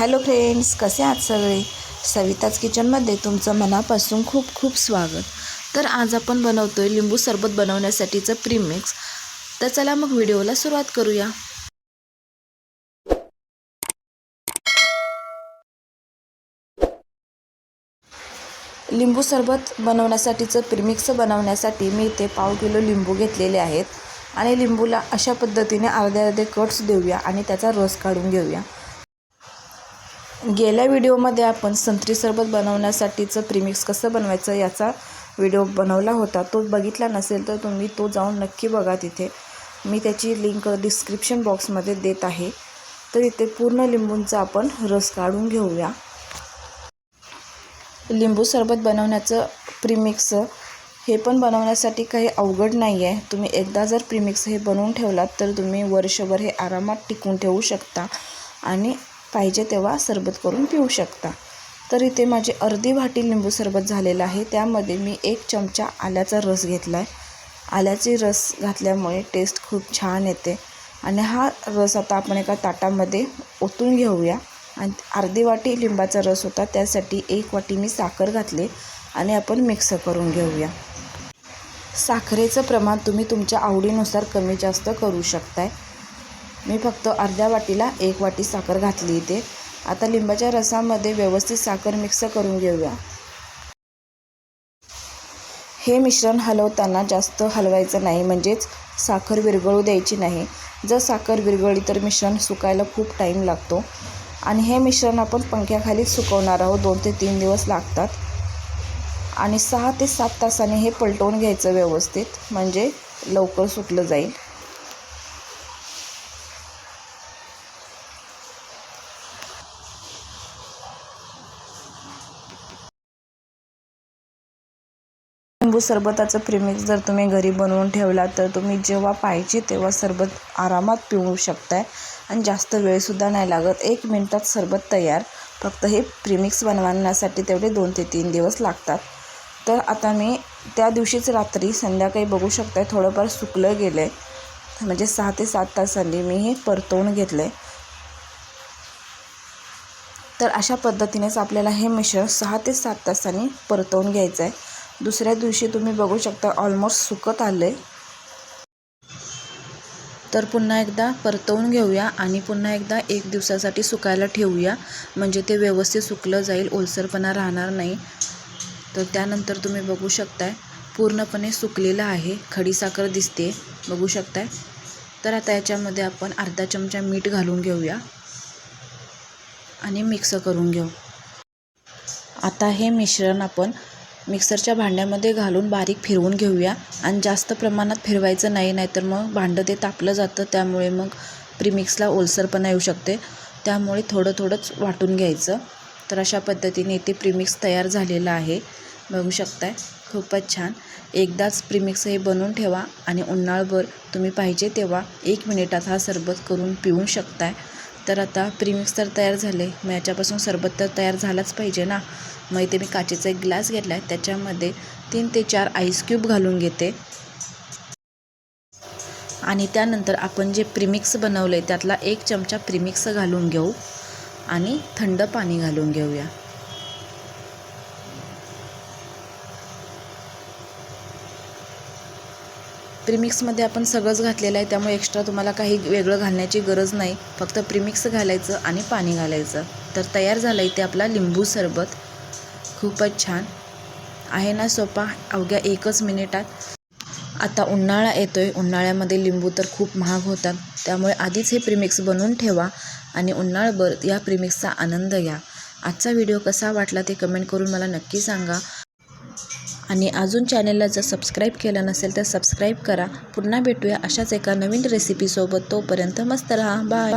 Hello friends कसे आहात सगळे? सविताज किचनमध्ये तुमचं मनापासून खूप खूप स्वागत. तर आज आपण बनवतो आहे लिंबू सरबत बनवण्यासाठीचं प्रीमिक्स. तर चला मग व्हिडिओला सुरुवात करूया. लिंबू सरबत बनवण्यासाठीचं प्रीमिक्स बनवण्यासाठी मी इथे पाव किलो लिंबू घेतलेले आहेत. आणि लिंबूला अशा पद्धतीने अर्धे अर्धे कट्स देऊया आणि त्याचा रस काढून घेऊया. गेल्या व्हिडिओमध्ये आपण संत्री सरबत बनवण्यासाठीचं प्रीमिक्स कसं बनवायचं याचा व्हिडिओ बनवला होता. तो बघितला नसेल तर तुम्ही तो जाऊन नक्की बघा तिथे. मी त्याची लिंक डिस्क्रिप्शन बॉक्समध्ये देत आहे. तर इथे पूर्ण लिंबूंचा आपण रस काढून घेऊया. लिंबू सरबत बनवण्याचं प्रीमिक्स हे पण बनवण्यासाठी काही अवघड नाही आहे. तुम्ही एकदा जर प्रीमिक्स हे बनवून ठेवलात तर तुम्ही वर्षभर हे आरामात टिकून ठेवू शकता. आणि पाहिजे तेव्हा सरबत करून पिऊ शकता. तर इथे माझी अर्धी वाटी लिंबू सरबत झालेलं आहे. त्यामध्ये मी एक चमचा आल्याचा रस घेतला आहे आल्याची रस घातल्यामुळे टेस्ट खूप छान येते. आणि हा रस आता आपण एका ताटामध्ये ओतून घेऊया. आणि अर्धी वाटी लिंबाचा रस होता त्यासाठी एक वाटी मी साखर घातली आणि आपण मिक्स करून घेऊया. साखरेचं प्रमाण तुम्ही तुमच्या आवडीनुसार कमी जास्त करू शकताय. मी फक्त अर्ध्या वाटीला एक वाटी साखर घातली इथे. आता लिंबाच्या रसामध्ये व्यवस्थित साखर मिक्स करून घेऊया. हे मिश्रण हलवताना जास्त हलवायचं नाही म्हणजेच साखर विरघळू द्यायची नाही. जर साखर विरघळली तर मिश्रण सुकायला खूप टाईम लागतो. आणि हे मिश्रण आपण पंख्याखालीच सुकवणार आहोत दोन ते तीन दिवस लागतात. आणि सहा ते सात तासाने हे पलटवून घ्यायचं व्यवस्थित म्हणजे लवकर सुटलं जाईल. लिंबू सरबताचं प्रिमिक्स जर तुम्ही घरी बनवून ठेवला तर तुम्ही जेव्हा पाहिजे तेव्हा सरबत आरामात पिऊ शकताय. आणि जास्त वेळसुद्धा नाही लागत. एक मिनटात सरबत तयार. फक्त हे प्रिमिक्स बनवण्यासाठी तेवढे दोन ते तीन दिवस लागतात. तर आता मी त्या दिवशीच रात्री संध्याकाळी बघू शकताय थोडंफार सुकलं गेलं आहे म्हणजे सहा ते सात तासांनी मी हे परतवून घेतलं आहे तर अशा पद्धतीनेच आपल्याला हे मिश्रण सहा ते सात तासांनी परतवून घ्यायचं आहे दुसऱ्या दिवशी तुम्ही बघू शकता ऑलमोस्ट सुकत आले. तर पुन्हा एकदा परतवून घेऊया आणि पुन्हा एकदा एक दिवसासाठी सुकायला ठेवूया. म्हणजे ते व्यवस्थित सुकलं जाईल ओलसरपणा राहणार नाही. तर त्यानंतर तुम्ही बघू शकताय पूर्णपणे सुकलेलं आहे. खडीसाखर दिसते बघू शकताय. तर आता याच्यामध्ये आपण अर्धा चमचा मीठ घालून घेऊया. आणि मिक्स करून घेऊ. आता हे मिश्रण आपण मिक्सरच्या भांड्यामध्ये घालून बारीक फिरवून घेऊया. आणि जास्त प्रमाणात फिरवायचं नाही नाहीतर मग भांडं ते तापलं जातं त्यामुळे मग प्रीमिक्सला ओलसरपणा येऊ शकते. त्यामुळे थोडं थोडंच वाटून घ्यायचं. तर अशा पद्धतीने इथे प्रीमिक्स तयार झालेलं आहे. बघू शकताय खूपच छान. एकदाच प्रीमिक्स हे बनवून ठेवा आणि उन्हाळभर तुम्ही पाहिजे तेव्हा एक मिनिटात हा सरबत करून पिऊ शकताय. तर आता प्रीमिक्स तर तयार झाले. मग याच्यापासून सरबत तर तयार झालाच पाहिजे ना. मग इथे मी काचेचा एक ग्लास घेतला आहे त्याच्यामध्ये तीन ते चार आईस क्यूब घालून घेते. आणि त्यानंतर आपण जे प्रीमिक्स बनवलं आहे त्यातला एक चमचा प्रीमिक्स घालून घेऊ. आणि थंड पाणी घालून घेऊया. प्रीमिक्समध्ये आपण सगळंच घातलेलं आहे त्यामुळे एक्स्ट्रा तुम्हाला काही वेगळं घालण्याची गरज नाही. फक्त प्रिमिक्स घालायचं आणि पाणी घालायचं. तर तयार झालं इथे आपला लिंबू सरबत. खूपच छान. आहे ना सोपा अवघ्या एकच मिनिटात. आता उन्हाळा येतो आहे उन्हाळ्यामध्ये लिंबू तर खूप महाग होतात. त्यामुळे आधीच हे प्रिमिक्स बनवून ठेवा आणि उन्हाळभर या प्रिमिक्सचा आनंद घ्या. आजचा व्हिडिओ कसा वाटला ते कमेंट करून मला नक्की सांगा. आणि अजून चॅनलला जर सबस्क्राईब केलं नसेल तर सबस्क्राईब करा. पुन्हा भेटूया अशाच एका नवीन रेसिपीसोबत तोपर्यंत मस्त रहा. बाय